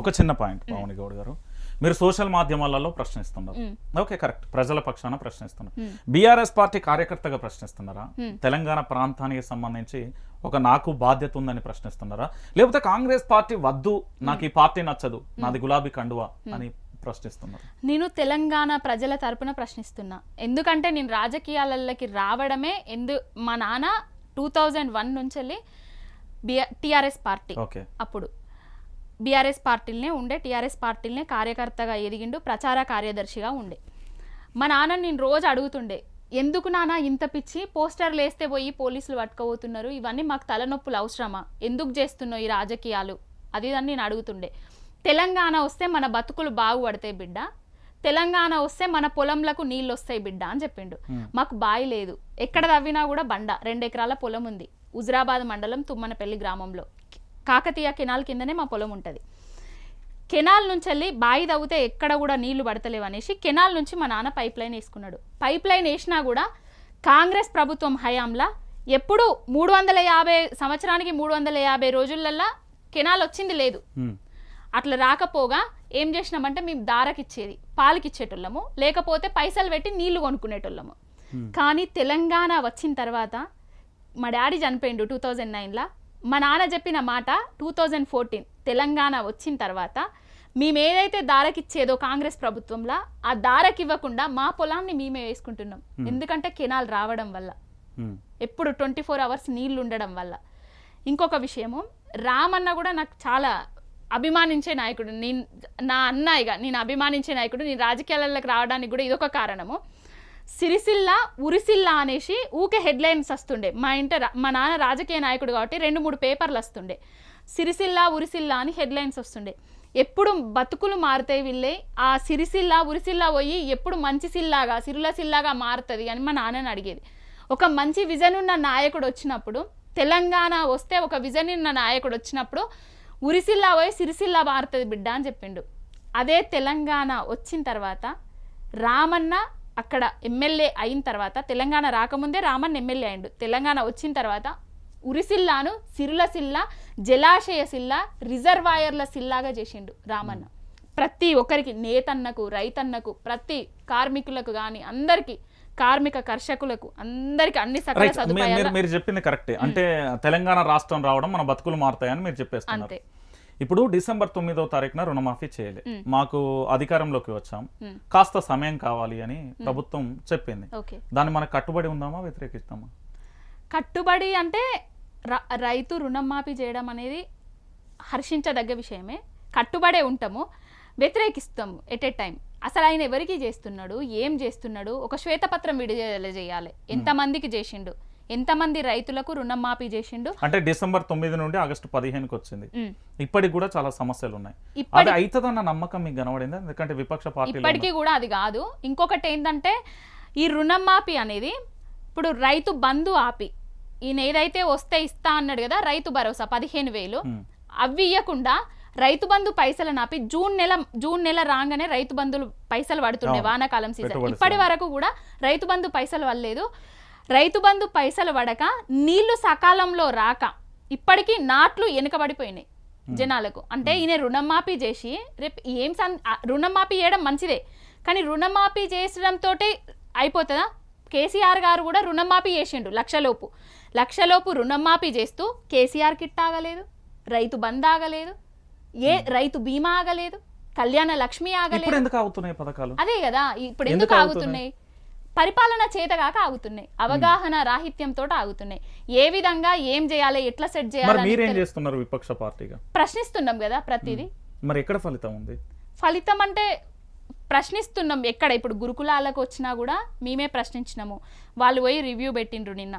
ఒక చిన్న పాయింట్ పవన్ గౌడ్ గారు. మీరు సోషల్ మాధ్యమాలలో ప్రశ్నిస్తున్నారు ఓకే కరెక్ట్. ప్రజల పక్షాన ప్రశ్నిస్తున్నారు బీఆర్ఎస్ పార్టీ కార్యకర్తగా ప్రశ్నిస్తున్నారా? తెలంగాణ ప్రాంతానికి సంబంధించి ఒక నాకు బాధ్యత ఉందని ప్రశ్నిస్తున్నారా? లేకపోతే కాంగ్రెస్ పార్టీ వద్దు నాకు ఈ పార్టీ నచ్చదు నాది గులాబీ కండువా అని ప్రశ్నిస్తున్నారు. నేను తెలంగాణ ప్రజల తరపున ప్రశ్నిస్తున్నా. ఎందుకంటే నేను రాజకీయాలలోకి రావడమే ఎందు మా నాన్న టూ థౌజండ్ వన్ నుంచి టిఆర్ఎస్ పార్టీ ఓకే. అప్పుడు. బీఆర్ఎస్ పార్టీలనే ఉండే టీఆర్ఎస్ పార్టీలనే కార్యకర్తగా ఎదిగిండు ప్రచార కార్యదర్శిగా ఉండే. మా నాన్న నేను రోజు అడుగుతుండే ఎందుకు నాన్న ఇంత పిచ్చి? పోస్టర్లు వేస్తే పోయి పోలీసులు పట్టుకోబోతున్నారు. ఇవన్నీ మాకు తలనొప్పులు అవసరమా? ఎందుకు చేస్తున్నావు ఈ రాజకీయాలు? అది అని నేను అడుగుతుండే. తెలంగాణ వస్తే మన బతుకులు బాగుపడతాయి బిడ్డ. తెలంగాణ వస్తే మన పొలంలకు నీళ్ళు వస్తాయి బిడ్డ అని చెప్పిండు. మాకు బావి లేదు. ఎక్కడ తవ్వినా కూడా బండ రెండు ఎకరాల పొలం ఉంది. హుజరాబాద్ మండలం తుమ్మనపల్లి గ్రామంలో. కాకతీయ కెనాల్ కిందనే మా పొలం ఉంటుంది. కెనాల్ నుంచి వెళ్ళి బావి తవ్వితే ఎక్కడ కూడా నీళ్ళు పడతలేవు అనేసి కెనాల్ నుంచి మా నాన్న పైప్ లైన్ వేసుకున్నాడు. పైప్ లైన్ వేసినా కూడా కాంగ్రెస్ ప్రభుత్వం హయాంలా ఎప్పుడు మూడు వందల యాభై సంవత్సరానికి మూడు వందల యాభై రోజులల్లా కెనాల్ వచ్చింది లేదు. అట్లా రాకపోగా ఏం చేసినామంటే మేము దారకిచ్చేది పాలకిచ్చేటోళ్ళము లేకపోతే పైసలు పెట్టి నీళ్ళు కొనుక్కునేటోళ్ళము. కానీ తెలంగాణ వచ్చిన తర్వాత మా డాడీ చనిపోయిండు టూ థౌజండ్ నైన్లో. మా నాన్న చెప్పిన మాట టూ థౌజండ్ ఫోర్టీన్ తెలంగాణ వచ్చిన తర్వాత మేము ఏదైతే దారకిచ్చేదో కాంగ్రెస్ ప్రభుత్వంలో ఆ దారకివ్వకుండా మా పొలాన్ని మేమే వేసుకుంటున్నాం. ఎందుకంటే కెనాల్ రావడం వల్ల. హ్మ్. ఎప్పుడు ట్వంటీ ఫోర్ అవర్స్ నీళ్ళు ఉండడం వల్ల. ఇంకొక విషయము రామన్న కూడా నాకు చాలా అభిమానించే నాయకుడు. నేను నా అన్న ఇక నేను అభిమానించే నాయకుడు. నేను రాజకీయాలకు రావడానికి కూడా ఇదొక కారణము. సిరిసిల్ల ఉరిసిల్ల అనేసి ఊకే హెడ్లైన్స్ వస్తుండే. మా ఇంట రా- మా నాన్న రాజకీయ నాయకుడు కాబట్టి రెండు మూడు పేపర్లు వస్తుండే. సిరిసిల్ల ఉరిసిల్ల అని హెడ్లైన్స్ వస్తుండే. ఎప్పుడు బతుకులు మారుతాయి వీళ్ళే ఆ సిరిసిల్ల ఉరిసిల్ల పోయి ఎప్పుడు మంచి సిల్లాగా సిరుల సిల్లాగా మారుతుంది అని మా నాన్నని అడిగేది. ఒక మంచి విజన్ ఉన్న నాయకుడు వచ్చినప్పుడు తెలంగాణ వస్తే ఒక విజన్ ఉన్న నాయకుడు వచ్చినప్పుడు ఉరిసిల్లా పోయి సిరిసిల్లా మారుతుంది బిడ్డ అని చెప్పిండు. అదే తెలంగాణ వచ్చిన తర్వాత రామన్న అక్కడ ఎమ్మెల్యే అయిన తర్వాత తెలంగాణ రాకముందే రామన్న ఎమ్మెల్యే అయిండు. తెలంగాణ వచ్చిన తర్వాత ఉరిసిల్లాను సిరుల సిల్ల జలాశయ సిల్ల రిజర్వాయర్ల సిల్లాగా చేసిండు రామన్న. ప్రతి ఒక్కరికి నేతన్నకు రైతన్నకు ప్రతి కార్మికులకు కానీ అందరికీ కార్మిక కర్షకులకు అందరికి అన్ని సకల సదుపాయాలు మీరు చెప్పింది కరెక్టే. అంటే తెలంగాణ రాష్ట్రం రావడం మన బతుకులు మారుతాయని మీరు చెప్పేస్తున్నారు. అంతే. ఇప్పుడు డిసెంబర్ తొమ్మిదో తారీఖున రుణమాఫీ చేయలే. మాకు అధికారంలోకి వచ్చాం. కాస్త సమయం కావాలి అని ప్రభుత్వం చెప్పింది. ఓకే. దాన్ని మనకు కట్టుబడి ఉందామా వ్యతిరేకిస్తామా? కట్టుబడి అంటే రైతు రుణం మాఫీ చేయడం అనేది హర్షించదగ్గ విషయమే. కట్టుబడే ఉంటాము వ్యతిరేకిస్తాము ఎట్ ఏ టైం అసలు ఆయన ఎవరికి చేస్తున్నాడు ఏం చేస్తున్నాడు ఒక శ్వేతపత్రం విడుదల చేయాలి. ఎంతమందికి చేసిండు? ఎంతమంది రైతులకు రుణం మాఫీ చేసిండు? అంటే డిసెంబర్ తొమ్మిది నుండి ఆగస్టు పదిహేనుకి వచ్చింది. ఇప్పటికి కూడా చాలా సమస్యలు ఉన్నాయి. అది అవుతుందన్న నమ్మకం మీకు కనబడిందా? ఎందుకంటే విపక్ష పార్టీలు ఇప్పటికీ కూడా అది కాదు. ఇంకొకటి ఏంటంటే ఈ రుణం మాఫీ అనేది ఇప్పుడు రైతు బంధు ఆపి ఈయన ఏదైతే వస్తే ఇస్తా అన్నాడు కదా రైతు భరోసా పదిహేను వేలు. అవి ఇవ్వకుండా రైతు బంధు పైసలు నాపి జూన్ నెల జూన్ నెల రాగానే రైతు బంధులు పైసలు పడుతుండే అవును. వానాకాలం సీజన్. ఇప్పటి వరకు కూడా రైతు బంధు పైసలు వల్లేదు రైతు బంధు పైసలు పడక నీళ్ళు సకాలంలో రాక ఇప్పటికీ నాట్లు వెనుకబడిపోయినాయి జనాలకు. అంటే ఈయన రుణమాఫీ చేసి రేపు ఏం సన్ ఆ, రుణమాఫీ చేయడం మంచిదే కానీ రుణమాఫీ చేసడంతో అయిపోతుందా? కేసీఆర్ గారు కూడా రుణమాఫీ చేసిండు లక్షలోపు. లక్షలోపు రుణమాఫీ చేస్తూ కేసీఆర్ కిట్ ఆగలేదు రైతు బంద్ ఆగలేదు ఏ రైతు బీమా ఆగలేదు కళ్యాణ లక్ష్మి ఆగలేదు. ఎందుకు పథకాలు? అదే కదా ఇప్పుడు ఎందుకు ఆగుతున్నాయి? పరిపాలన చేతగాక ఆగుతున్నాయి. అవగాహన రాహిత్యంతో ఆగుతున్నాయి. ఏ విధంగా ఏం చేయాలి ఎట్లా సెట్ చేయాలి మీరేం చేస్తున్నారు విపక్ష పార్టీగా? ప్రశ్నిస్తున్నాం కదా ప్రతిదీ. మరి ఎక్కడ ఫలితం ఉంది? ఫలితం అంటే ప్రశ్నిస్తున్నాం ఎక్కడ. ఇప్పుడు గురుకులాలకు వచ్చినా కూడా మేమే ప్రశ్నించినాము. వాళ్ళు పోయి రివ్యూ పెట్టిండ్రు నిన్న.